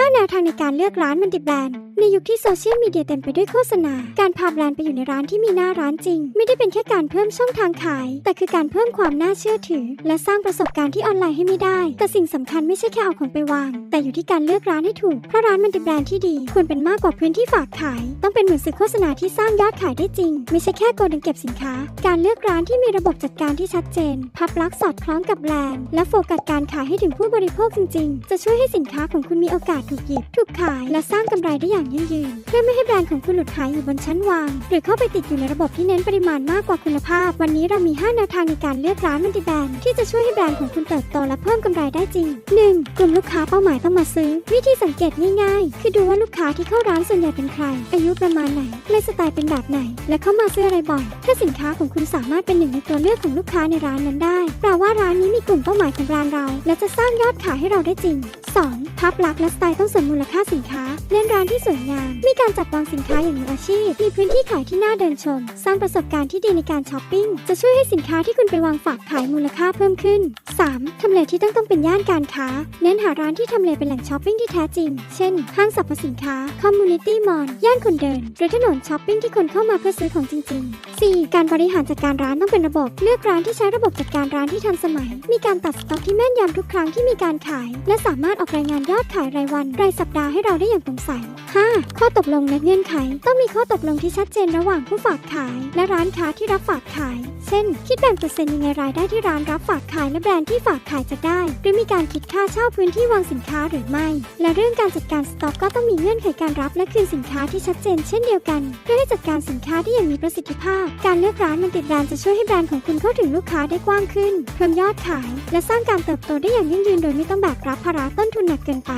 5แนวทางในการเลือกร้านมันติแบรนด์ ในยุคที่โซเชียลมีเดียเต็มไปด้วยโฆษณา การพาแบรนด์ไปอยู่ในร้านที่มีหน้าร้านจริง ไม่ได้เป็นแค่การเพิ่มช่องทางขาย แต่คือการเพิ่มความน่าเชื่อถือ และสร้างประสบการณ์ที่ออนไลน์ให้ไม่ได้ แต่สิ่งสำคัญไม่ใช่แค่เอาของไปวาง แต่อยู่ที่การเลือกร้านให้ถูกเพราะร้านมันติแบรนด์ที่ดีควรเป็นมากกว่าพื้นที่ฝากขาย ต้องเป็นเหมือนสื่อโฆษณาที่สร้างยอดขายได้จริง ไม่ใช่แค่โกดังเก็บสินค้า การเลือกร้านที่มีระบบจัดการที่ชัดเจนภาพลักษณ์สอดคล้องกับแบรนด์และโฟกัสการขายให้ถึงผู้บริโภคจริง ๆ จะช่วยให้สินค้าของคุณมีโอกาสถูกหยิบถูกขายและสร้างกำไรได้อย่างยั่งยืน เพื่อไม่ให้แบรนด์ของคุณหลุดหายอยู่บนชั้นวาง หรือเข้าไปติดอยู่ในระบบที่เน้นปริมาณมากกว่าคุณภาพ วันนี้เรามี 5 แนวทางในการเลือกร้านมัลติแบรนด์ที่จะช่วยให้แบรนด์ของคุณเติบโตและเพิ่มกำไรได้จริง 1. กลุ่มลูกค้าเป้าหมายต้องมาซื้อ วิธีสังเกตง่ายๆ คือดูว่าลูกค้าที่เข้าร้านส่วนใหญ่เป็นใคร อายุประมาณไหนไลฟ์สไตล์เป็นแบบไหน และเข้ามาซื้ออะไรบ่อย ถ้าสินค้าของคุณสามารถเป็นหนึ่งในตัวเลือกของลูกค้าในร้านนั้นได้แปลว่าร้านนี้มีกลุ่มเป้าหมายของร้านเรา และจะสร้างยอดขายให้เราได้จริง 2. ภาพลักษณ์และสไตล์ต้องเสริมมูลค่าสินค้า เน้นร้านที่สวยงาม มีการจัดวางสินค้าอย่างมืออาชีพ มีพื้นที่ขายที่น่าเดินชม สร้างประสบการณ์ที่ดีในการช้อปปิ้ง จะช่วยให้สินค้าที่คุณไปวางฝากขายมูลค่าเพิ่มขึ้น 3. ทำเลที่ต้องต้องเป็นย่านการค้า เน้นหาร้านที่ทำเลเป็นแหล่งช้อปปิ้งที่แท้จริง เช่น ห้างสรรพสินค้า คอมมูนิตี้มอลล์ ย่านคนเดิน หรือถนนช้อปปิ้งที่คนเข้ามาเพื่อซื้อของจริง ๆ 4. การบริหารจัดการร้านต้องเป็นระบบ เลือกร้านที่ใช้ระบบจัดการร้านที่ทันสมัย มีการตัดสต็อกที่แม่นยำทุกครั้งที่มีการขาย และสามารถออกรายงานยอดขายรายวัน รายสัปดาห์ให้เราได้อย่างโปร่งใส 5. ข้อตกลงและเงื่อนไข ต้องมีข้อตกลงที่ชัดเจนระหว่างผู้ฝากขาย และร้านค้าที่รับฝากขาย เช่น คิดแบ่งเปอร์เซ็นต์ยังไงรายได้ที่ร้านรับฝากขายและแบรนด์ที่ฝากขายจะได้ หรือมีการคิดค่าเช่าพื้นที่วางสินค้าหรือไม่ และเรื่องการจัดการสต็อกก็ต้องมีเงื่อนไขการรับและคืนสินค้าที่ชัดเจนเช่นเดียวกัน เพื่อให้จัดการสินค้าได้อย่างมีประสิทธิภาพ การเลือกร้านมันติดแบรนด์จะช่วยให้แบรนด์ของคุณเข้าถึงลูกค้าได้กว้างขึ้นเพิ่มยอดขาย และสร้างการเติบโตได้อย่างยั่งยืนโดยไม่ต้องแบกรับภาระต้นทุนหนักเกินไป